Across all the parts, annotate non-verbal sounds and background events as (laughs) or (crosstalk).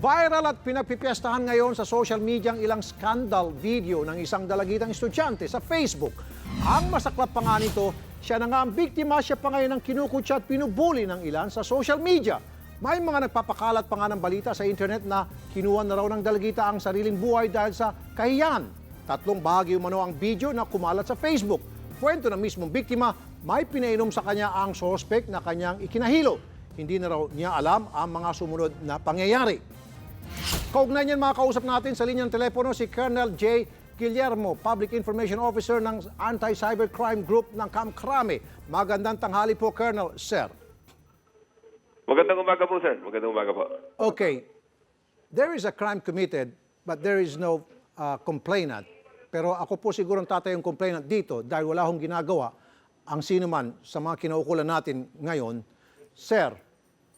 Viral at pinagpipiestahan ngayon sa social media ang ilang scandal video ng isang dalagitang estudyante sa Facebook. Ang masaklap pa nga nito, siya na nga ang biktima, siya pa ngayon ang kinukutsa at pinubuli ng ilan sa social media. May mga nagpapakalat pa nga ng balita sa internet na kinuha na raw ng dalagita ang sariling buhay dahil sa kahiyan. Tatlong bahagi umano ang video na kumalat sa Facebook. Kwento ng mismong biktima, may pinainom sa kanya ang suspect na kanyang ikinahilo. Hindi na raw niya alam ang mga sumunod na pangyayari. Kaugnay niyan mga kausap natin sa linyang telepono si Colonel J. Guillermo, Public Information Officer ng Anti-Cybercrime Group ng Kamkrame. Magandang tanghali po, Colonel, sir. Magandang umaga po, sir. Magandang umaga po. Okay, there is a crime committed, but there is no uh, complainant. Pero ako po siguro ang tatay yung complainant dito dahil wala akong ginagawa ang sino man sa mga kinaukulan natin ngayon. Sir,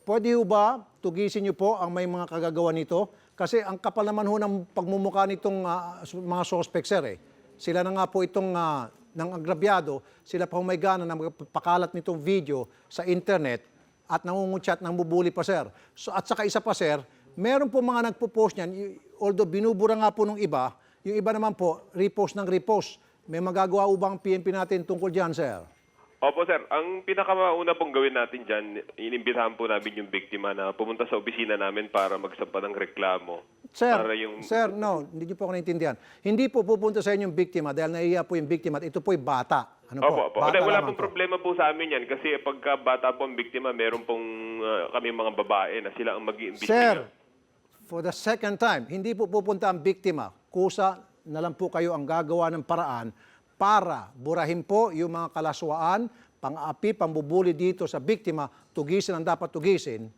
pwede ho ba tugisin niyo po ang may mga kagagawa nito? Kasi ang kapal naman ho ng pagmumukha nitong ah, mga suspect, sir eh. Sila na nga po itong ah, ng agrabyado, sila pa may gana na magpakalat nitong video sa internet at nangungutya at nambubuli pa, sir. So, at saka isa pa, sir, meron po mga nagpo-post niyan, although binubura nga po nung iba, yung iba naman po, repost ng repost. May magagawa ubang PNP natin tungkol dyan, sir? Opo, sir. Ang pinakamauna pong gawin natin dyan, inimbitahan po namin yung biktima na pumunta sa opisina namin para magsampa ng reklamo. Sir, Para yung... sir, no, hindi niyo po ako naintindihan. Hindi po pupunta sa inyo yung biktima dahil naiiya po yung biktima at ito po yung bata. Ano po? Opo, opo. Bata wala pong po. problema po sa amin yan kasi pagka bata po ang biktima, meron pong ah, kami mga babae na sila ang mag Sir, for the second time, hindi po pupunta ang biktima. Kusa na lang po kayo ang gagawa ng paraan para burahin po yung mga kalaswaan, pang-api, pambubuli dito sa biktima, tugisin ang dapat tugisin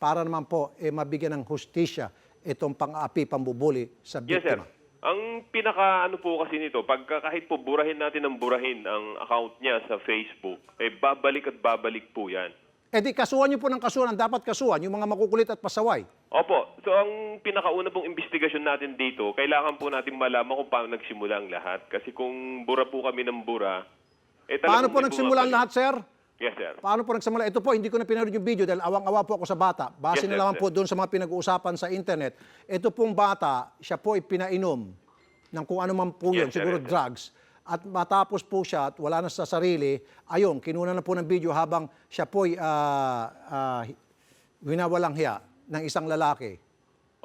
para naman po eh, mabigyan ng hustisya itong pang-api, pambubuli sa Yes, sir. biktima. Ang pinaka ano po kasi nito, pagka kahit po burahin natin ng burahin ang account niya sa Facebook, eh babalik at babalik po yan. Eh di kasuhan niyo po ng kasuhan ang dapat kasuhan, yung mga makukulit at pasaway. Opo. So ang pinakauna pong investigasyon natin dito, kailangan po natin malaman kung paano nagsimula ang lahat. Kasi kung bura po kami ng bura, eh Paano po nagsimula ang lahat, sir? Yes, sir. Paano po nagsimula? Ito po, hindi ko na pinanood yung video dahil awang-awa po ako sa bata. Base Yes, na sir. po doon sa mga pinag-uusapan sa internet. Ito pong bata, siya po ay pinainom ng kung ano man po yun, Yes, sir, siguro yes, sir. At matapos po siya at wala na sa sarili, ayun, kinuna na po ng video habang siya po ay ah, ah, winawalang hiya ng isang lalaki.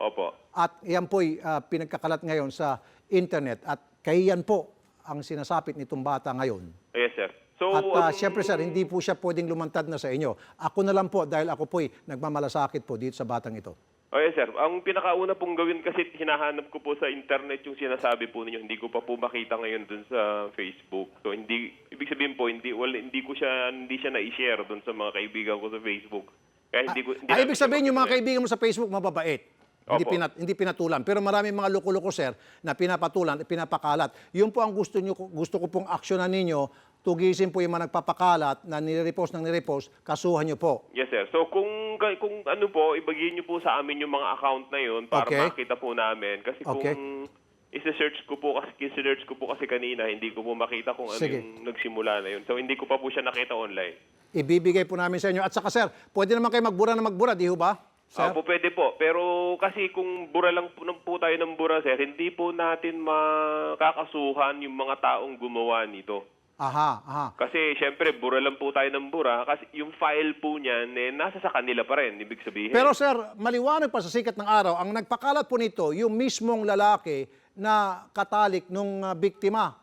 Opo. At yan po'y ah, pinagkakalat ngayon sa internet at kahiyan po ang sinasapit nitong bata ngayon. Yes, sir. So, At uh, ang- siyempre sir, hindi po siya pwedeng lumantad na sa inyo. Ako na lang po dahil ako po'y nagmamalasakit po dito sa batang ito. Oh, yes, sir. Ang pinakauna pong gawin kasi hinahanap ko po sa internet yung sinasabi po ninyo. Hindi ko pa po makita ngayon dun sa Facebook. So hindi ibig sabihin po hindi wala, hindi ko siya hindi siya na-share dun sa mga kaibigan ko sa Facebook. Kaya hindi ko hindi namin ibig sabihin yung mga kaibigan mo sa Facebook mababait. Hindi, Opo. pinat, hindi pinatulan. Pero maraming mga loko-loko, sir, na pinapatulan, pinapakalat. Yun po ang gusto, nyo, gusto ko pong aksyonan ninyo. Tugisin po yung mga nagpapakalat na nire-repost ng nire-repost, kasuhan nyo po. Yes, sir. So kung kung ano po, ibigay niyo po sa amin yung mga account na yun para Okay. makita po namin. Kasi Okay. kung isa-search ko po kasi search ko po kasi kanina, hindi ko po makita kung ano Sige. yung nagsimula na yun. So hindi ko pa po siya nakita online. Ibibigay po namin sa inyo. At saka, sir, pwede naman kayo magbura na magbura, di ho ba? Sir? Ah, po, pwede po. Pero kasi kung bura lang po, po tayo ng bura, sir, hindi po natin makakasuhan yung mga taong gumawa nito. Aha, aha. Kasi syempre, bura lang po tayo ng bura. Kasi yung file po niyan, eh, nasa sa kanila pa rin, ibig sabihin. Pero sir, maliwanag pa sa sikat ng araw, ang nagpakalat po nito, yung mismong lalaki na katalik nung ah, biktima.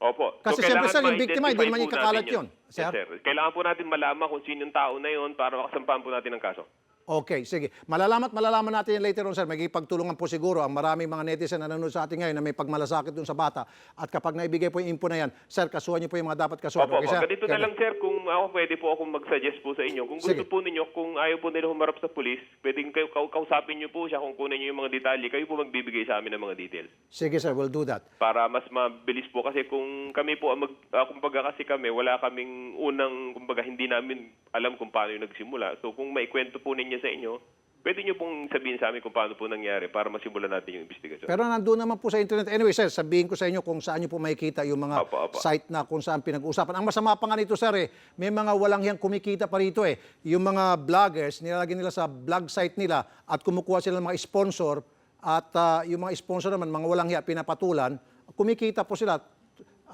Opo. Kasi kailangan siyempre, sir, yung biktima, hindi naman po ikakalat natin yun, Yes, sir. sir. Kailangan po natin malaman kung sino yung tao na yun para makasampahan po natin ng kaso. Okay, sige. Malalaman at malalaman natin yan later on, sir. Magigipagtulungan po siguro ang maraming mga netizen na nanonood sa atin ngayon na may pagmalasakit dun sa bata. At kapag naibigay po yung info na yan, sir, kasuhan niyo po yung mga dapat kasuhan. Opo, okay, opo. sir? Ganito na lang, sir, kung ako pwede po akong mag-suggest po sa inyo. Kung gusto Sige. po ninyo, kung ayaw po nila humarap sa pulis, pwedeng kayo, kau- kausapin niyo po siya kung kunin niyo yung mga detalye. Kayo po magbibigay sa amin ng mga details. Sige, sir, we'll do that. Para mas mabilis po kasi kung kami po, mag, ah, kumbaga kasi kami, wala kaming unang, kumbaga hindi namin alam kung paano yung nagsimula. So kung maikwento po ninyo sa inyo, pwede nyo pong sabihin sa amin kung paano po nangyari para masimulan natin yung investigasyon. Pero nandun naman po sa internet. Anyway, sir, sabihin ko sa inyo kung saan nyo po makikita yung mga Apo, apo. site na kung saan pinag-uusapan. Ang masama pa nga nito, sir, eh, may mga walang hiyang kumikita pa rito eh. Yung mga vloggers, nilalagay nila sa vlog site nila at kumukuha sila ng mga sponsor at ah, yung mga sponsor naman, mga walang hiya, pinapatulan, kumikita po sila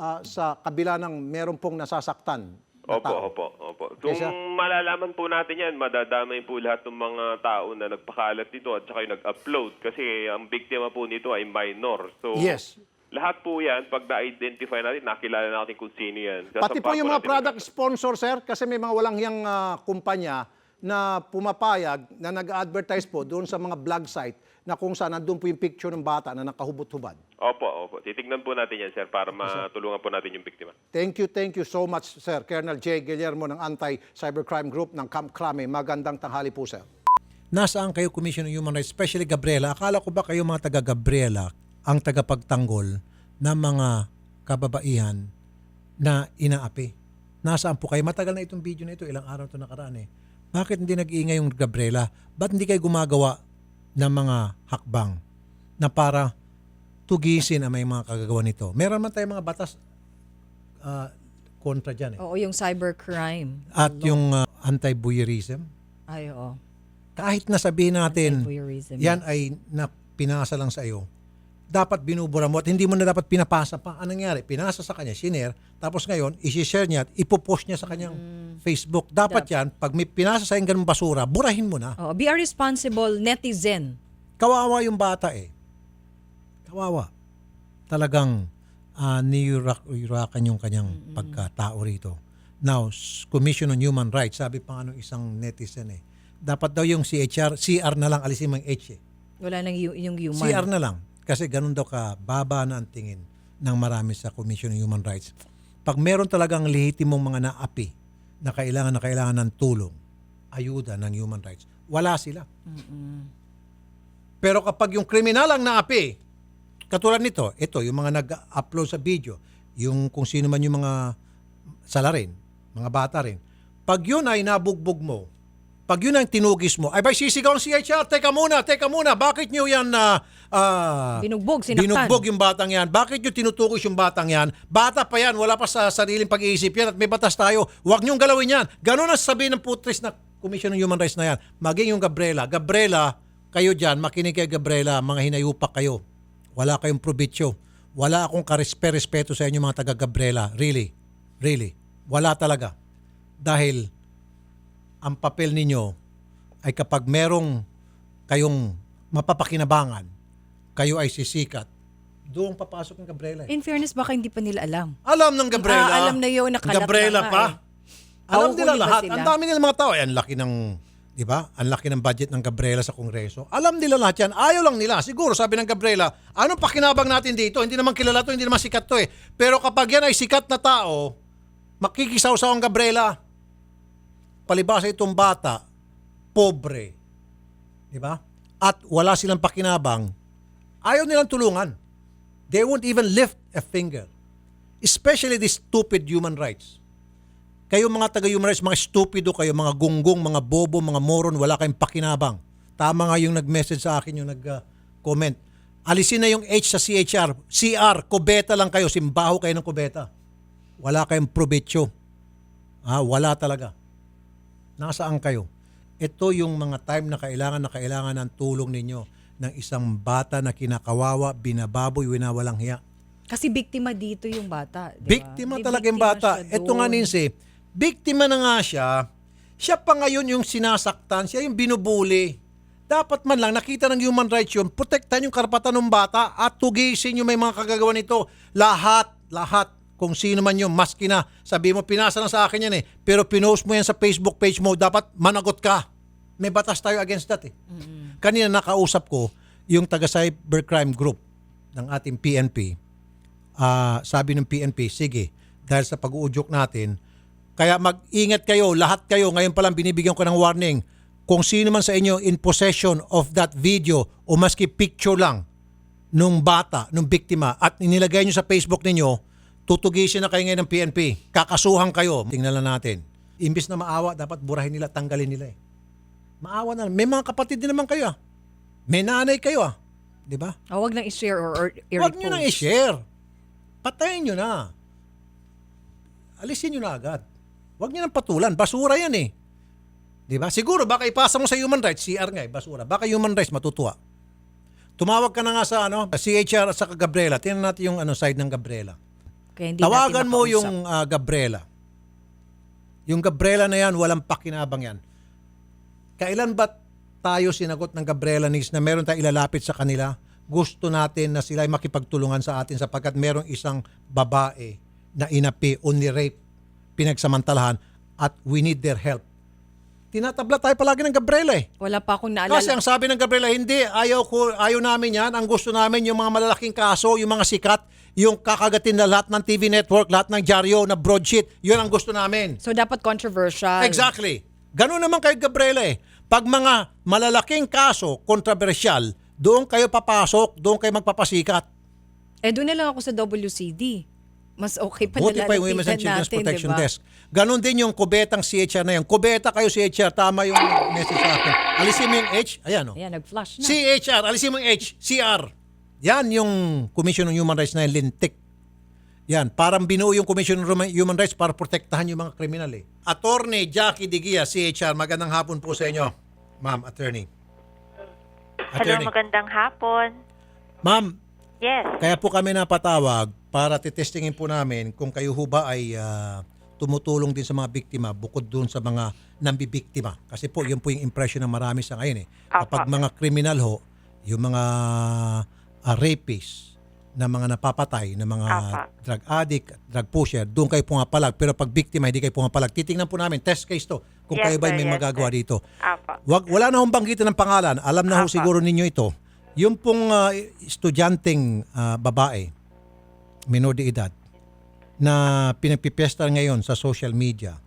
ah, sa kabila ng meron pong nasasaktan. Na Opo, tao. opo, opo. Kung sir. malalaman po natin yan, madadamay po lahat ng mga tao na nagpakalat nito at saka yung nag-upload kasi ang biktima po nito ay minor. So, Yes. lahat po yan, pag na-identify natin, nakilala natin kung sino yan. Pati po yung mga natin product sponsor, sir, kasi may mga walang hiyang ah, kumpanya na pumapayag na nag-advertise po doon sa mga blog site na kung saan nandun po yung picture ng bata na nakahubot-hubad. Opo, opo. Titignan po natin yan, sir, para matulungan po natin yung biktima. Thank you, thank you so much, sir. Colonel J. Guillermo ng Anti-Cybercrime Group ng Camp Crame. Magandang tanghali po, sir. Nasaan kayo Commission on Human Rights, especially Gabriela? Akala ko ba kayo mga taga Gabriela ang tagapagtanggol ng mga kababaihan na inaapi? Nasaan po kayo? Matagal na itong video na ito, ilang araw ito nakaraan eh. Bakit hindi nag-iingay yung Gabriela? Ba't hindi kayo gumagawa ng mga hakbang na para tugisin ang may mga kagagawa nito? Meron man tayong mga batas ah, kontra dyan eh. Oo, yung cybercrime. At yung ah, anti-voyeurism. Ay, oo. Kahit nasabihin natin, Anti-voyeurism. yan ay na, pinasa lang sa iyo, dapat binubura mo at hindi mo na dapat pinapasa pa. Anong nangyari? Pinasa sa kanya, sinare, tapos ngayon, isi-share niya at ipopost niya sa kanyang Facebook. Dapat yan, pag may pinasa sa ganung basura, burahin mo na. Oo, be a responsible netizen. Kawawa yung bata eh. Kawawa. Talagang uh, niyurakan yung kanyang pagkatao rito. Now, Commission on Human Rights, sabi pa nga isang netizen eh, dapat daw yung CHR, CR na lang, alisin mo yung H eh. Wala nang yu- yung human. CR na lang. Kasi ganun daw ka baba na ang tingin ng marami sa Commission on Human Rights. Pag meron talagang lehitimong mga naapi na kailangan na kailangan ng tulong, ayuda ng human rights, wala sila. Pero kapag yung kriminal ang naapi, katulad nito, ito, yung mga nag-upload sa video, yung kung sino man yung mga salarin, mga bata rin, pag yun ay nabugbog mo, pag yun ang tinugis mo, ay ba sisigaw ng CHR, teka muna, teka muna, bakit nyo yan na Binugbog, sinaktan. binugbog yung batang yan? Bakit nyo tinutugis yung batang yan? Bata pa yan, wala pa sa sariling pag-iisip yan at may batas tayo. Huwag nyong galawin yan. Ganun ang sabihin ng putris na Commission on Human Rights na yan. Maging yung Gabriela. Gabriela, kayo dyan, makinig kay Gabriela, mga hinayupak kayo. Wala kayong probitsyo. Wala akong karespe-respeto sa inyo mga taga Gabriela. Really. Really. Wala talaga. Dahil ang papel ninyo ay kapag merong kayong mapapakinabangan, kayo ay sisikat, doon papasok ng Gabriela. eh. In fairness, baka hindi pa nila alam. Alam ng Gabriela. Ah, alam na yun, nakalat Gabriela na pa. eh. Alam nila lahat. sila? Ang dami nila mga tao. Eh, ang laki ng, di ba? Ang laki ng budget ng Gabriela sa Kongreso. Alam nila lahat yan. Ayaw lang nila. Siguro, sabi ng Gabriela, anong pakinabang natin dito? Hindi naman kilala to, hindi naman sikat to eh. Pero kapag yan ay sikat na tao, makikisaw-saw ang Gabriela. Palibasa itong bata, pobre. Di ba? At wala silang pakinabang, ayaw nilang tulungan. They won't even lift a finger. Especially these stupid human rights. Kayo mga taga-human rights, mga stupido kayo, mga gunggong, mga bobo, mga moron, wala kayong pakinabang. Tama nga yung nag-message sa akin, yung nag-comment. Alisin na yung H sa CHR. CR, kubeta lang kayo, simbaho kayo ng kubeta. Wala kayong probetsyo. Ah, wala talaga. Nasaan kayo? Ito yung mga time na kailangan na kailangan ng tulong ninyo ng isang bata na kinakawawa, binababoy, winawalang hiya. Kasi biktima dito yung bata. di ba? Biktima talaga yung bata. Ito nga. Ninsi, biktima na nga siya. Siya pa ngayon yung sinasaktan, siya yung binubuli. Dapat man lang nakita ng human rights yun, protektahan yung karapatan ng bata at tugisin yung may mga kagagawa nito. Lahat, lahat. Kung sino man yung maski na, sabi mo, pinasa lang sa akin yan eh. Pero pinost mo yan sa Facebook page mo, dapat managot ka. May batas tayo against that eh. Kanina nakausap ko yung taga cybercrime group ng ating PNP ah, sabi ng PNP, sige, dahil sa pag-uudyok natin, kaya mag-ingat kayo, lahat kayo, ngayon pa lang binibigyan ko ng warning, kung sino man sa inyo in possession of that video o maski picture lang nung bata, nung biktima at inilagay nyo sa Facebook ninyo, tutugisin na kayo ngayon ng PNP. Kakasuhan kayo. Tingnan lang natin. Imbis na maawa, dapat burahin nila, tanggalin nila eh. Maawa na. May mga kapatid din naman kayo ah. May nanay kayo ah. Di ba? Oh, wag nang i-share or, or i-repost. Huwag nyo nang i-share. Patayin nyo na. Alisin nyo na agad. Huwag nyo nang patulan. Basura yan eh. Di ba? Siguro baka ipasa mo sa human rights, CR nga eh, basura. Baka human rights matutuwa. Tumawag ka na nga sa ano, CHR at sa Gabriela. Tingnan natin yung ano side ng Gabriela. Kaya hindi Tawagan natin mo makausap. yung ah, Gabriela. Yung Gabriela na yan, walang pakinabang yan. Kailan ba tayo sinagot ng Gabriela Nis na meron tayong ilalapit sa kanila? Gusto natin na sila ay makipagtulungan sa atin sapagkat merong isang babae na inapi o ni-rape, pinagsamantalahan at we need their help. Tinatabla tayo palagi ng Gabriela eh. Wala pa akong naalala. Kasi ang sabi ng Gabriela, hindi, ayaw, ko, ayaw namin yan. Ang gusto namin yung mga malalaking kaso, yung mga sikat, yung kakagatin na lahat ng TV network, lahat ng dyaryo, na broadsheet, yun ang gusto namin. so dapat controversial. Exactly. Ganun naman kay Gabriela eh. Pag mga malalaking kaso, controversial, doon kayo papasok, doon kayo magpapasikat. Eh doon na lang ako sa WCD. Mas okay pa Buti pa yung Women's and Children's natin, Protection diba? Desk. Ganon din yung kubetang CHR na yan. Kubeta kayo CHR, tama yung message sa akin. Alisin mo yung H, ayan o. Ayan, nag-flash na. CHR, alisin mo yung H, CR. Yan yung Commission on Human Rights na yung lintik. Yan, parang binuo yung Commission on Human Rights para protektahan yung mga kriminal eh. Attorney Jackie Digia, CHR, magandang hapon po sa inyo. Ma'am, attorney. Hello, magandang hapon. Ma'am, Yes. kaya po kami napatawag para titestingin po namin kung kayo ho ba ay ah, tumutulong din sa mga biktima bukod doon sa mga nambibiktima. Kasi po, yun po yung impression ng marami sa ngayon eh. Kapag Apa. mga kriminal ho, yung mga ah, rapists, na mga napapatay, na mga Apa. drug addict, drug pusher, doon kayo pumapalag. Pero pag biktima, hindi kayo pumapalag. Titingnan po namin, test case to, kung Yes, kayo ba sir, may yes, magagawa sir. dito. Apa. Wag, wala na hong banggitin ng pangalan. Alam na ho Apa. siguro ninyo ito. Yung pong ah, estudyanteng ah, babae, minor de edad, na pinagpipiesta ngayon sa social media.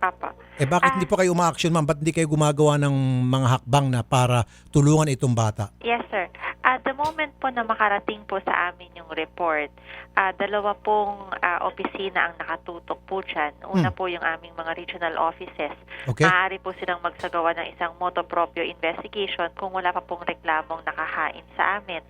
Apa. Eh bakit Ah. hindi po kayo uma-action ma'am? Ba't hindi kayo gumagawa ng mga hakbang na para tulungan itong bata? Yes, sir. At the moment po na makarating po sa amin yung report, ah, dalawa pong ah, opisina ang nakatutok po dyan. Una po yung aming mga regional offices. Hmm. Okay? Maaari po silang magsagawa ng isang moto proprio investigation kung wala pa pong reklamong nakahain sa amin.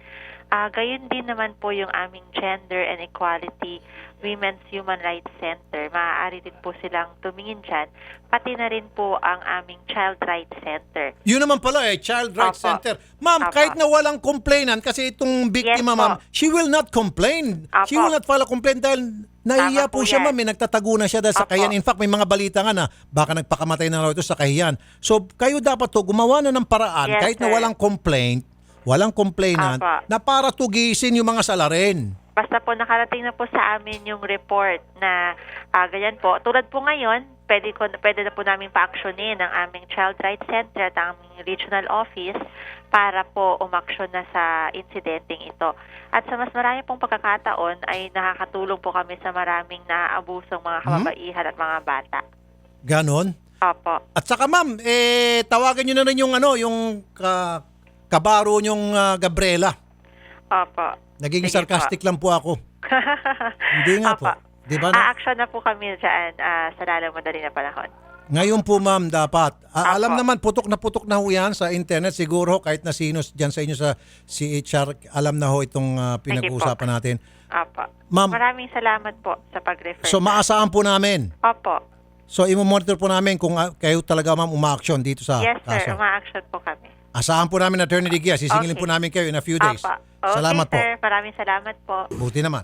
Ah, gayon din naman po yung aming Gender and Equality Women's Human Rights Center. Maaari din po silang tumingin dyan. Pati na rin po ang aming Child Rights Center. Yun naman pala eh, Child Rights. Center. Ma'am, Apa. kahit na walang complainant, kasi itong biktima Yes ma'am, she will not complain. Apa. She will not file a complaint dahil nahiya Tama po po siya ma'am, may nagtatago na siya dahil sa Apa. kahiyan. In fact, may mga balita nga na baka nagpakamatay na raw ito sa kahiyan. So, kayo dapat to gumawa na ng paraan Yes, kahit na sir. walang complaint, walang complainant, Apa. na para tugisin yung mga salarin. Basta po nakarating na po sa amin yung report na ah, ganyan po. Tulad po ngayon, pwede, ko, pwede na po namin pa-actionin ang aming Child Rights Center at ang aming regional office para po umaksyon na sa insidenteng ito. At sa mas marami pong pagkakataon ay nakakatulong po kami sa maraming naaabusong mga kababaihan at mga bata. Ganon. Opo. At saka ma'am, eh, tawagan nyo na rin yung ano, yung ka, kabaro nyong ah, Gabriela. Opo. Nagiging Sige po. sarcastic lang po ako. (laughs) Hindi nga po. Opo. Di ba na? A-action na po kami dyan ah, sa lalong madali na panahon. Ngayon po ma'am dapat. A- Apo. alam naman putok na putok na ho yan sa internet siguro kahit na sino diyan sa inyo sa CHR alam na ho itong ah, pinag-uusapan natin. Opo. Ma'am, Maraming salamat po sa pag-refer. so maasahan po namin. Opo. So imo-monitor po namin kung ah, kayo talaga ma'am uma-action dito sa yes, kaso. sir. Ma-action po kami. Asahan po namin Attorney Digia, sisingilin Okay. po namin kayo in a few days. Opo. Okay, Salamat po. sir. Maraming salamat po. Buti naman.